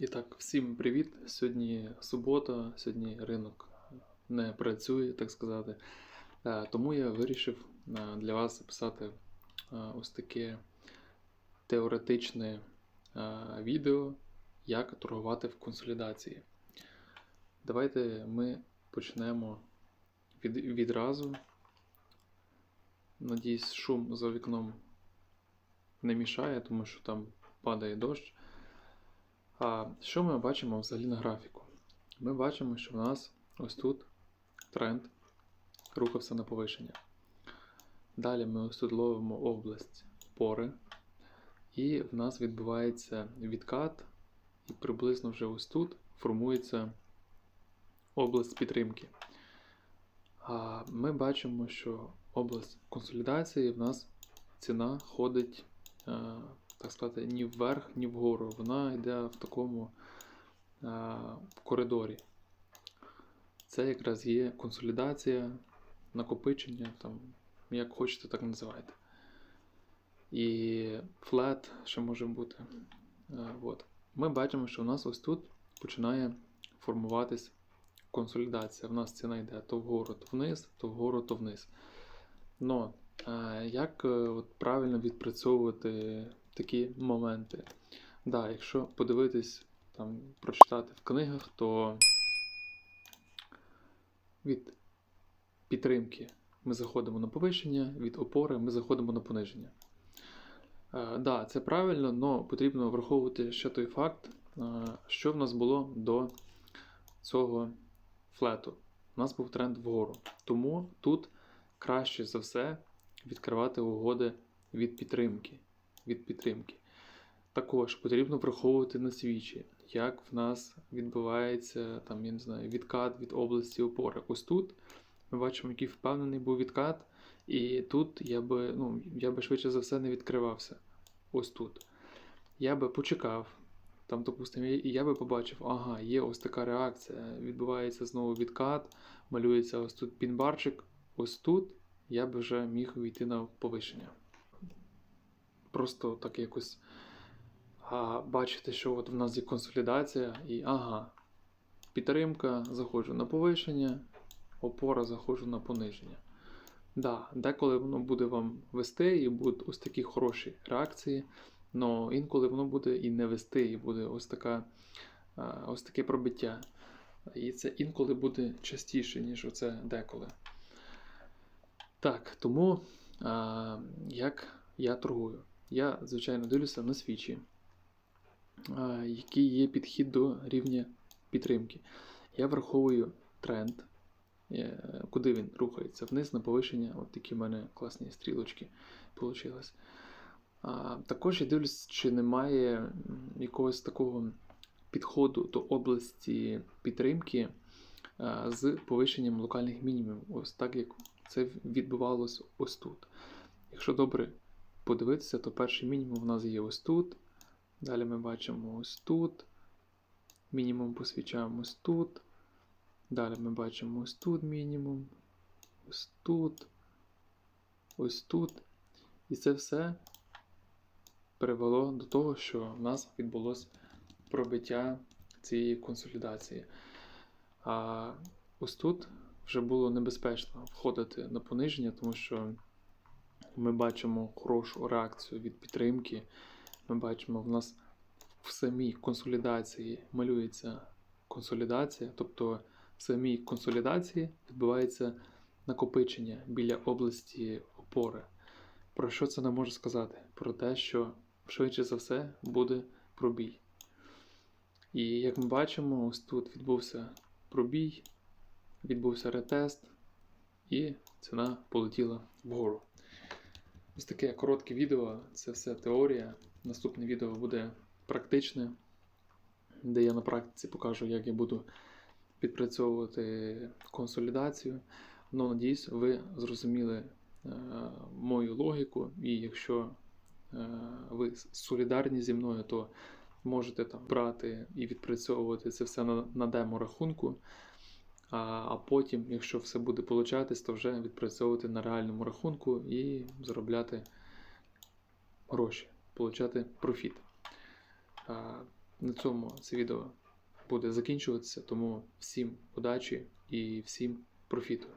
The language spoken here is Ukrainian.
І так, всім привіт! Сьогодні субота, сьогодні ринок не працює, так сказати. Е, Тому я вирішив е, для вас записати е, ось таке теоретичне відео, як торгувати в консолідації. Давайте ми почнемо від, відразу. Надіюсь, шум за вікном не мішає, тому що там падає дощ. А що ми бачимо взагалі на графіку? Ми бачимо, що в нас ось тут тренд рухався на повишення. Далі ми ось тут ловимо область пори, і в нас відбувається відкат, і приблизно вже ось тут формується область підтримки. А ми бачимо, що область консолідації в нас ціна ходить е, так сказати, ні вверх, ні вгору. Вона йде в такому а, коридорі. Це якраз є консолідація, накопичення, там, як хочете, так називайте. І флет ще може бути. А, от. Ми бачимо, що у нас ось тут починає формуватись консолідація. В нас ціна йде то вгору, то вниз, то вгору, то вниз. Но а, як от, правильно відпрацьовувати такі моменти. Да, Якщо подивитись, там, прочитати в книгах, то від підтримки ми заходимо на повищення, від опори ми заходимо на пониження. Так, да, це правильно, але потрібно враховувати ще той факт, що в нас було до цього флету. У нас був тренд вгору. Тому тут краще за все відкривати угоди від підтримки від підтримки. Також потрібно враховувати на свічі, як в нас відбувається там, я не знаю, відкат від області опори. Ось тут ми бачимо, який впевнений був відкат, і тут я би ну, я би швидше за все не відкривався. Ось тут. Я би почекав. Там, допустимо, і я би побачив, ага, є ось така реакція. Відбувається знову відкат, малюється ось тут пінбарчик. Ось тут я би вже міг війти на повищення просто так якось а, бачити, що от в нас є консолідація, і ага, підтримка, заходжу на повищення, опора заходжу на пониження. Да, Деколи воно буде вам вести, і будуть ось такі хороші реакції, але інколи воно буде і не вести, і буде ось така, ось таке пробиття. І це інколи буде частіше, ніж оце деколи. Так, тому а, як я торгую? Я, звичайно, дивлюся на свічі, який є підхід до рівня підтримки. Я враховую тренд, е, куди він рухається, вниз на повищення. От такі в мене класні стрілочки вийшли. Також я дивлюся, чи немає якогось такого підходу до області підтримки з повищенням локальних мінімумів, ось так як це відбувалося ось тут. Якщо добре подивитися, то перший мінімум у нас є ось тут. Далі ми бачимо ось тут. Мінімум посвічаємо ось тут. Далі ми бачимо ось тут мінімум. Ось тут. Ось тут. І це все привело до того, що в нас відбулося пробиття цієї консолідації. А ось тут вже було небезпечно входити на пониження, тому що ми бачимо хорошу реакцію від підтримки. Ми бачимо, в нас в самій консолідації малюється консолідація, тобто в самій консолідації відбувається накопичення біля області опори. Про що це не можу сказати? Про те, що швидше за все буде пробій. І як ми бачимо, ось тут відбувся пробій, відбувся ретест, і ціна полетіла вгору. Ось таке коротке відео, це все теорія. Наступне відео буде практичне, де я на практиці покажу, як я буду підпрацьовувати консолідацію. Ну, надіюсь, ви зрозуміли е, мою логіку, і якщо е, ви солідарні зі мною, то можете там брати і відпрацьовувати це все на, на демо-рахунку. А потім, якщо все буде получатись, то вже відпрацьовувати на реальному рахунку і заробляти гроші, получати профіт. на цьому це відео буде закінчуватися, тому всім удачі і всім профіту.